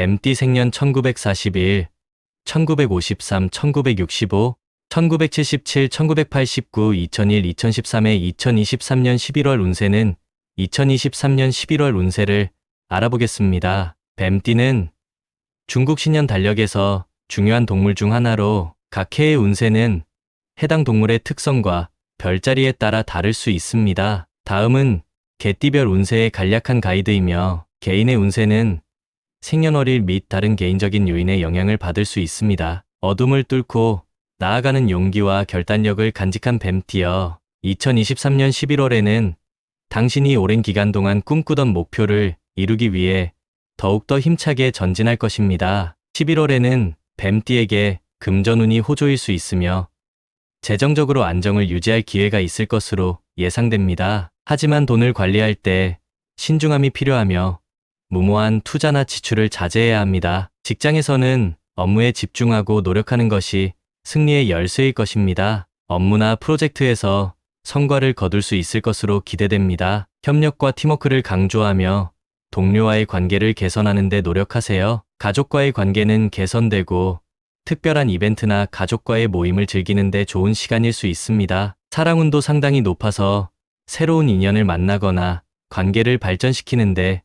뱀띠 생년 1941, 1953, 1965, 1977, 1989, 2001, 2013의 2023년 11월 운세는 2023년 11월 운세를 알아보겠습니다. 뱀띠는 중국 신년 달력에서 중요한 동물 중 하나로 각 해의 운세는 해당 동물의 특성과 별자리에 따라 다를 수 있습니다. 다음은 개띠별 운세의 간략한 가이드이며 개인의 운세는 생년월일 및 다른 개인적인 요인의 영향을 받을 수 있습니다. 어둠을 뚫고 나아가는 용기와 결단력을 간직한 뱀띠여 2023년 11월에는 당신이 오랜 기간 동안 꿈꾸던 목표를 이루기 위해 더욱더 힘차게 전진할 것입니다. 11월에는 뱀띠에게 금전운이 호조일 수 있으며 재정적으로 안정을 유지할 기회가 있을 것으로 예상됩니다. 하지만 돈을 관리할 때 신중함이 필요하며 무모한 투자나 지출을 자제해야 합니다. 직장에서는 업무에 집중하고 노력하는 것이 승리의 열쇠일 것입니다. 업무나 프로젝트에서 성과를 거둘 수 있을 것으로 기대됩니다. 협력과 팀워크를 강조하며 동료와의 관계를 개선하는 데 노력하세요. 가족과의 관계는 개선되고 특별한 이벤트나 가족과의 모임을 즐기는 데 좋은 시간일 수 있습니다. 사랑운도 상당히 높아서 새로운 인연을 만나거나 관계를 발전시키는데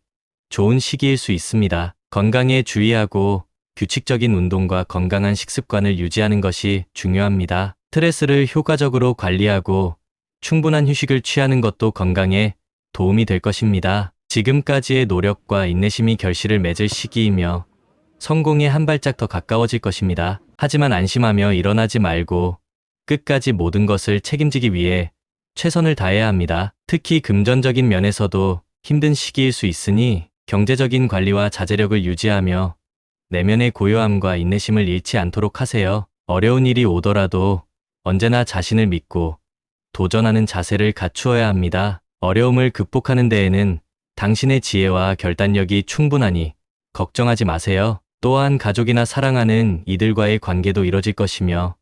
좋은 시기일 수 있습니다. 건강에 주의하고 규칙적인 운동과 건강한 식습관을 유지하는 것이 중요합니다. 스트레스를 효과적으로 관리하고 충분한 휴식을 취하는 것도 건강에 도움이 될 것입니다. 지금까지의 노력과 인내심이 결실을 맺을 시기이며 성공에 한 발짝 더 가까워질 것입니다. 하지만 안심하며 일어나지 말고 끝까지 모든 것을 책임지기 위해 최선을 다해야 합니다. 특히 금전적인 면에서도 힘든 시기일 수 있으니 경제적인 관리와 자제력을 유지하며 내면의 고요함과 인내심을 잃지 않도록 하세요. 어려운 일이 오더라도 언제나 자신을 믿고 도전하는 자세를 갖추어야 합니다. 어려움을 극복하는 데에는 당신의 지혜와 결단력이 충분하니 걱정하지 마세요. 또한 가족이나 사랑하는 이들과의 관계도 이뤄질 것이며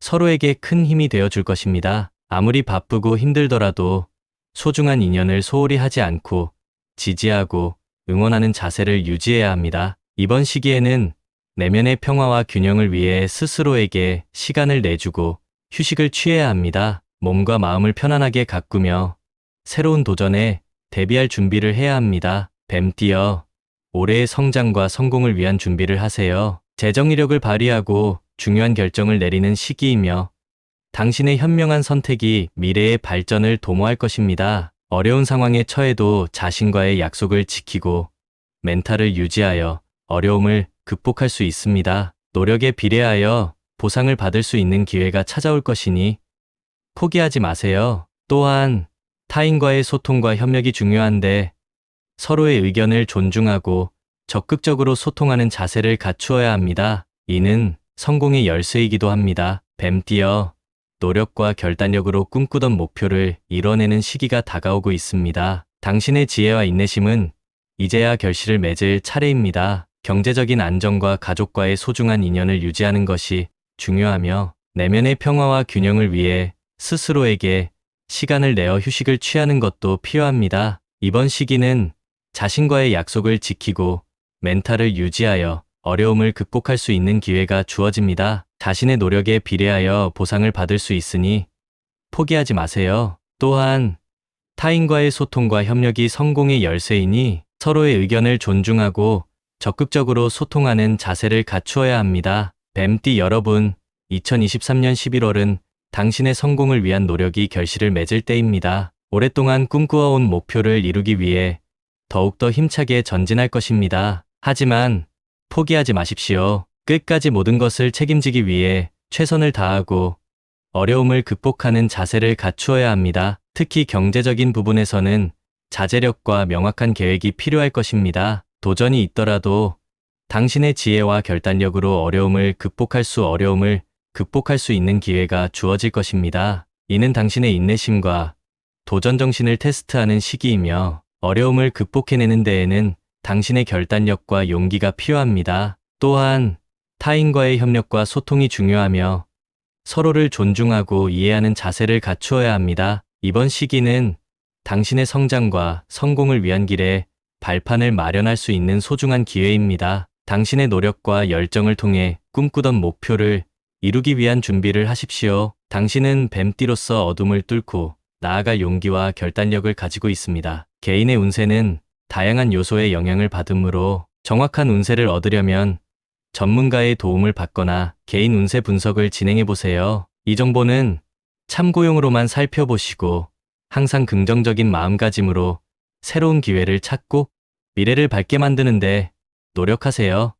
서로에게 큰 힘이 되어 줄 것입니다. 아무리 바쁘고 힘들더라도 소중한 인연을 소홀히 하지 않고 지지하고 응원하는 자세를 유지해야 합니다. 이번 시기에는 내면의 평화와 균형을 위해 스스로에게 시간을 내주고 휴식을 취해야 합니다. 몸과 마음을 편안하게 가꾸며 새로운 도전에 대비할 준비를 해야 합니다. 뱀띠여, 올해의 성장과 성공을 위한 준비를 하세요. 재정의력을 발휘하고 중요한 결정을 내리는 시기이며 당신의 현명한 선택이 미래의 발전을 도모할 것입니다. 어려운 상황에 처해도 자신과의 약속을 지키고 멘탈을 유지하여 어려움을 극복할 수 있습니다. 노력에 비례하여 보상을 받을 수 있는 기회가 찾아올 것이니 포기하지 마세요. 또한 타인과의 소통과 협력이 중요한데 서로의 의견을 존중하고 적극적으로 소통하는 자세를 갖추어야 합니다. 이는 성공의 열쇠이기도 합니다. 뱀띠여, 노력과 결단력으로 꿈꾸던 목표를 이뤄내는 시기가 다가오고 있습니다. 당신의 지혜와 인내심은 이제야 결실을 맺을 차례입니다. 경제적인 안정과 가족과의 소중한 인연을 유지하는 것이 중요하며 내면의 평화와 균형을 위해 스스로에게 시간을 내어 휴식을 취하는 것도 필요합니다. 이번 시기는 자신과의 약속을 지키고 멘탈을 유지하여 어려움을 극복할 수 있는 기회가 주어집니다. 자신의 노력에 비례하여 보상을 받을 수 있으니 포기하지 마세요. 또한 타인과의 소통과 협력이 성공의 열쇠이니 서로의 의견을 존중하고 적극적으로 소통하는 자세를 갖추어야 합니다. 뱀띠 여러분, 2023년 11월은 당신의 성공을 위한 노력이 결실을 맺을 때입니다. 오랫동안 꿈꾸어온 목표를 이루기 위해 더욱더 힘차게 전진할 것입니다. 하지만 포기하지 마십시오. 끝까지 모든 것을 책임지기 위해 최선을 다하고 어려움을 극복하는 자세를 갖추어야 합니다. 특히 경제적인 부분에서는 자제력과 명확한 계획이 필요할 것입니다. 도전이 있더라도 당신의 지혜와 결단력으로 어려움을 극복할 수 어려움을 극복할 수 있는 기회가 주어질 것입니다. 이는 당신의 인내심과 도전 정신을 테스트하는 시기이며 어려움을 극복해내는 데에는 당신의 결단력과 용기가 필요합니다. 또한 타인과의 협력과 소통이 중요하며 서로를 존중하고 이해하는 자세를 갖추어야 합니다. 이번 시기는 당신의 성장과 성공을 위한 길에 발판을 마련할 수 있는 소중한 기회입니다. 당신의 노력과 열정을 통해 꿈꾸던 목표를 이루기 위한 준비를 하십시오. 당신은 뱀띠로서 어둠을 뚫고 나아갈 용기와 결단력을 가지고 있습니다. 개인의 운세는 다양한 요소의 영향을 받으므로 정확한 운세를 얻으려면 전문가의 도움을 받거나 개인 운세 분석을 진행해 보세요. 이 정보는 참고용으로만 살펴보시고 항상 긍정적인 마음가짐으로 새로운 기회를 찾고 미래를 밝게 만드는데 노력하세요.